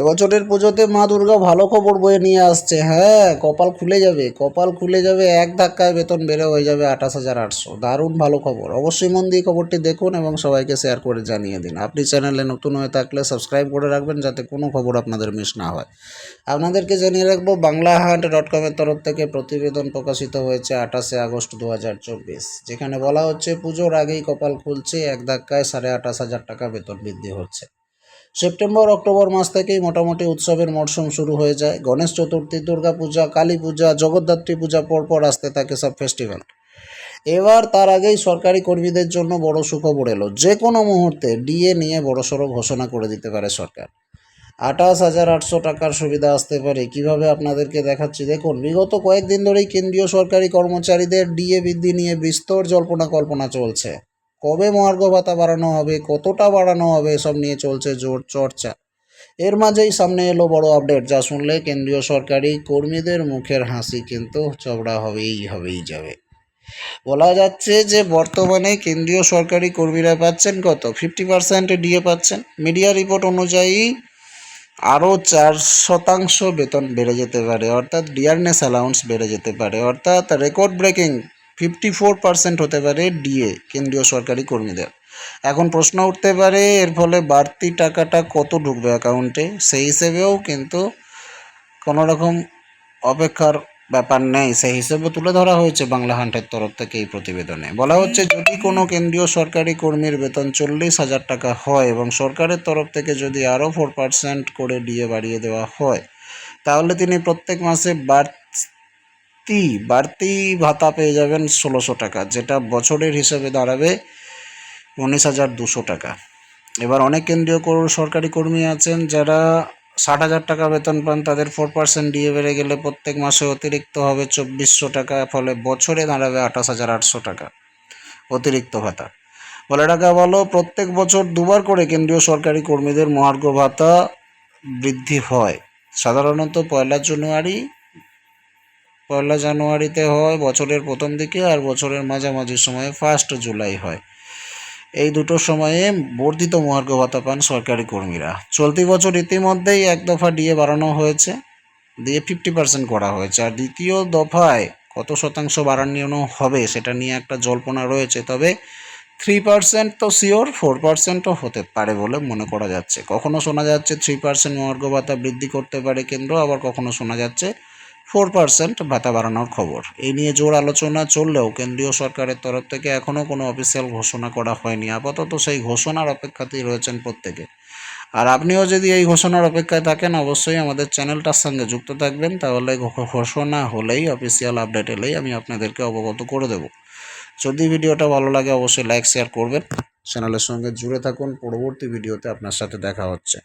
এবছরের পুজোতে মা দুর্গা ভালো খবর বয়ে নিয়ে আসছে হ্যাঁ কপাল খুলে যাবে, কপাল খুলে যাবে, এক ধাক্কায় বেতন বেড়ে হয়ে যাবে আঠাশ হাজার আটশো। দারুণ ভালো খবর। অবশ্যই মন দিয়ে খবরটি দেখুন এবং সবাইকে শেয়ার করে জানিয়ে দিন। আপনি চ্যানেলে নতুন হয়ে থাকলে সাবস্ক্রাইব করে রাখবেন যাতে কোনো খবর আপনাদের মিস না হয়। আপনাদেরকে জানিয়ে রাখব বাংলা হান্ট ডট কমের তরফ থেকে প্রতিবেদন প্রকাশিত হয়েছে আঠাশে আগস্ট দু হাজার চব্বিশ। যেখানে বলা হচ্ছে, পুজোর আগেই কপাল খুলছে, এক ধাক্কায় সাড়ে আঠাশ হাজার টাকা বেতন বৃদ্ধি হচ্ছে। সেপ্টেম্বর, অক্টোবর মাস থেকেই মোটামুটি উৎসবের মরশুম শুরু হয়ে যায়। গণেশ চতুর্থী, দুর্গা পূজা, কালী পূজা, জগদ্ধাত্রী পূজা পরপর আসতে থাকে সব ফেস্টিভ্যাল এবার তার আগেই সরকারি কর্মীদের জন্য বড় সুখবর এলো। যে কোনো মুহূর্তে ডিএ নিয়ে বড়সড় ঘোষণা করে দিতে পারে সরকার। আঠাশ হাজার আটশো টাকার সুবিধা আসতে পারে। কীভাবে আপনাদেরকে দেখাচ্ছি? দেখুন, বিগত কয়েকদিন ধরেই কেন্দ্রীয় সরকারি কর্মচারীদের ডিএ বৃদ্ধি নিয়ে বিস্তর জল্পনা কল্পনা চলছে। কবে মহার্ঘ ভাতা বাড়ানো হবে, কতটা বাড়ানো হবে, এসব নিয়ে চলছে জোর চর্চা। এর মাঝেই সামনে এলো বড় আপডেট, যা শুনলে কেন্দ্রীয় সরকারি কর্মীদের মুখের হাসি কিন্তু চবড়া হবেই হবেই যাবে। বলা যাচ্ছে যে বর্তমানে কেন্দ্রীয় সরকারি কর্মীরা পাচ্ছেন কত? ফিফটি পার্সেন্ট ডিএ পাচ্ছেন। মিডিয়া রিপোর্ট অনুযায়ী আরও চার শতাংশ বেতন বেড়ে যেতে পারে, অর্থাৎ ডিয়ারনেস অ্যালাউন্স বেড়ে যেতে পারে, অর্থাৎ record breaking fifty four percent হতে পারে ডিএ, কেন্দ্রীয় সরকারি কর্মীদের। এখন প্রশ্ন উঠতে পারে, এর ফলে বাড়তি টাকাটা কত ঢুকবে অ্যাকাউন্টে সেই হিসেবেও কিন্তু কোনো রকম অপেক্ষার ব্যাপার নেই। সেই হিসেবে তুলে ধরা হয়েছে বাংলা হান্টের তরফ থেকে এই প্রতিবেদনে। বলা হচ্ছে, যদি কোনো কেন্দ্রীয় সরকারি কর্মীর বেতন চল্লিশ হাজার টাকা হয় এবং সরকারের তরফ থেকে যদি আরও ফোর পার্সেন্ট করে ডিএ বাড়িয়ে দেওয়া হয়, তাহলে তিনি প্রত্যেক মাসে বাড়তি বাড়তি বাড়তি ভাতা পেয়ে যাবেন ষোলোশো টাকা, যেটা বছরের হিসেবে দাঁড়াবে উনিশ হাজার দুশো টাকা। এবার অনেক কেন্দ্রীয় কর- সরকারি কর্মী আছেন যারা ষাট হাজার টাকা বেতন পান, তাদের ফোর পার্সেন্ট ডিএ বেড়ে গেলে প্রত্যেক মাসে অতিরিক্ত হবে চব্বিশশো টাকা, ফলে বছরে দাঁড়াবে আঠাশ হাজার আটশো টাকা অতিরিক্ত ভাতা। বলে রাখা ভালো, প্রত্যেক বছর দুবার করে কেন্দ্রীয় সরকারি কর্মীদের মহার্ঘ ভাতা বৃদ্ধি হয়। সাধারণত পয়লা জানুয়ারি পয়লা জানুয়ারিতে হয়, বছরের প্রথম দিকে আর বছরের মাঝামাঝি সময়ে ফার্স্ট জুলাই হয়। এই দুটো সময়ে বর্ধিত মহার্ঘ ভাতা পান সরকারি কর্মীরা। চলতি বছর ইতিমধ্যেই এক দফা ডিএ বাড়ানো হয়েছে। দিয়ে ফিফটি পার্সেন্ট করা হয়েছে। আর দ্বিতীয় দফায় কত শতাংশ বাড়ানো হবে সেটা নিয়ে একটা জল্পনা রয়েছে। তবে থ্রি পার্সেন্ট তো শিওর ফোর পার্সেন্টও হতে পারে বলে মনে করা যাচ্ছে। কখনো শোনা যাচ্ছে থ্রি পার্সেন্ট মহার্ঘ ভাতা বৃদ্ধি করতে পারে কেন্দ্র, আবার কখনো শোনা যাচ্ছে ফোর পার্সেন্ট ভাতা বাড়ানোর খবর। এই নিয়ে জোর আলোচনা চললেও কেন্দ্রীয় সরকারের তরফ থেকে এখনও কোনো অফিসিয়াল ঘোষণা করা হয়নি। আপাতত সেই ঘোষণার অপেক্ষাতেই রয়েছেন প্রত্যেকে। আর আপনিও যদি এই ঘোষণার অপেক্ষায় থাকেন, অবশ্যই আমাদের চ্যানেলটার সঙ্গে যুক্ত থাকবেন। তাহলে ঘোষণা হলেই অফিসিয়াল আপডেট এলেই আমি আপনাদেরকে অবগত করে দেব। যদি ভিডিওটা ভালো লাগে, অবশ্যই লাইক শেয়ার করবেন। চ্যানেলের সঙ্গে জুড়ে থাকুন। পরবর্তী ভিডিওতে আপনার সাথে দেখা হচ্ছে।